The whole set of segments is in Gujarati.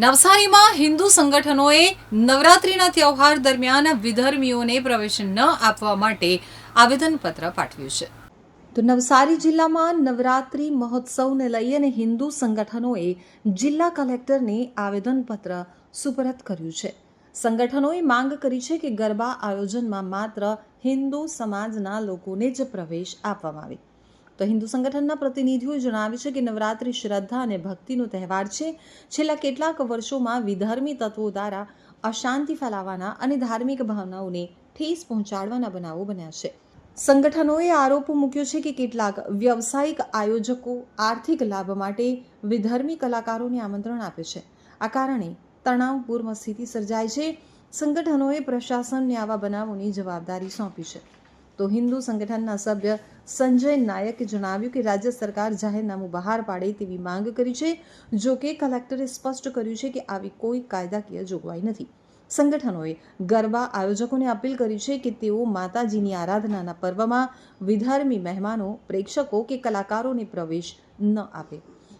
નવસારીમાં હિન્દુ સંગઠનોએ નવરાત્રિના તહેવાર દરમિયાન વિધર્મીઓને પ્રવેશ ન આપવા માટે આવેદનપત્ર પાઠવ્યું છે. તો નવસારી જિલ્લામાં નવરાત્રિ મહોત્સવને લઈ અને હિન્દુ સંગઠનોએ જિલ્લા કલેક્ટરને આવેદનપત્ર સુપરત કર્યું છે. સંગઠનોએ માંગ કરી છે કે ગરબા આયોજનમાં માત્ર હિન્દુ સમાજના લોકોને જ પ્રવેશ આપવામાં આવે. તો હિન્દુ સંગઠનના પ્રતિનિધિઓએ જણાવ્યું છે કે નવરાત્રિ શ્રદ્ધા અને ભક્તિનો તહેવાર છે. છેલ્લા કેટલાક વર્ષોમાં વિધર્મી તત્વો દ્વારા અશાંતિ ફેલાવવાના અને ધાર્મિક ભાવનાઓને ઠેસ પહોંચાડવાના બનાવો બન્યા છે. સંગઠનોએ આરોપ મૂક્યો છે કે કેટલાક વ્યવસાયિક આયોજકો આર્થિક લાભ માટે વિધર્મી કલાકારોને આમંત્રણ આપે છે. આ કારણે તણાવપૂર્ણ સ્થિતિ સર્જાય છે. સંગઠનોએ પ્રશાસનને આવા બનાવોની જવાબદારી સોંપી છે. તો હિન્દુ સંગઠનના સભ્ય સંજય નાયકે જણાવ્યું કે રાજ્ય સરકાર જાહેરનામું બહાર પાડે તેવી માંગ કરી છે, જો કે કલેક્ટરે સ્પષ્ટ કર્યું છે કે આવી કોઈ કાયદાકીય જોગવાઈ નથી. સંગઠનોએ ગરબા આયોજકોને અપીલ કરી છે કે તેઓ માતાજીની આરાધનાના પર્વમાં વિધર્મી મહેમાનો, પ્રેક્ષકો કે કલાકારોને પ્રવેશ ન આપે.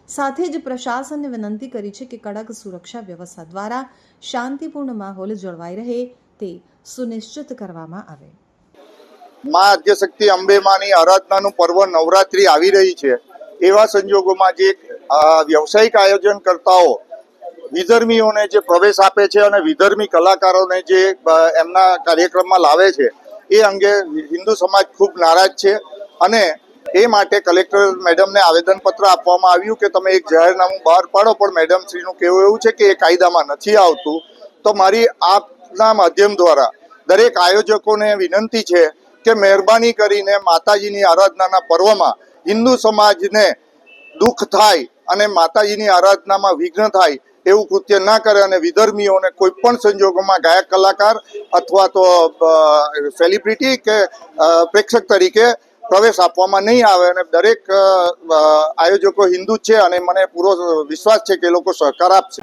સાથે જ પ્રશાસનને વિનંતી કરી છે કે કડક સુરક્ષા વ્યવસ્થા દ્વારા શાંતિપૂર્ણ માહોલ જળવાઈ રહે તે સુનિશ્ચિત કરવામાં આવે. માં આદ્યશક્તિ અંબે માની આરાધનાનું પર્વ નવરાત્રી આવી રહી છે. એવા સંજોગોમાં જે વ્યવસાયિક આયોજનકર્તાઓ વિધર્મીઓને જે પ્રવેશ આપે છે અને વિધર્મી કલાકારોને જે એમના કાર્યક્રમમાં લાવે છે, એ અંગે હિન્દુ સમાજ ખૂબ નારાજ છે. અને એ માટે કલેક્ટર મેડમને આવેદનપત્ર આપવામાં આવ્યું કે તમે એક જાહેરનામું બહાર પાડો, પણ મેડમ શ્રીનું કહેવું એવું છે કે એ કાયદામાં નથી આવતું. તો મારી આપના માધ્યમ દ્વારા દરેક આયોજકોને વિનંતી છે કે મહેરબાની કરીને માતાજીની આરાધનાના પર્વમાં હિન્દુ સમાજને દુઃખ થાય અને માતાજીની આરાધનામાં વિઘ્ન થાય એવું કૃત્ય ના કરે અને વિધર્મીઓને કોઈ પણ સંજોગોમાં ગાયક કલાકાર અથવા તો સેલિબ્રિટી કે પ્રેક્ષક તરીકે પ્રવેશ આપવામાં નહીં આવે અને દરેક આયોજકો હિન્દુ છે અને મને પૂરો વિશ્વાસ છે કે એ લોકો સહકાર આપશે.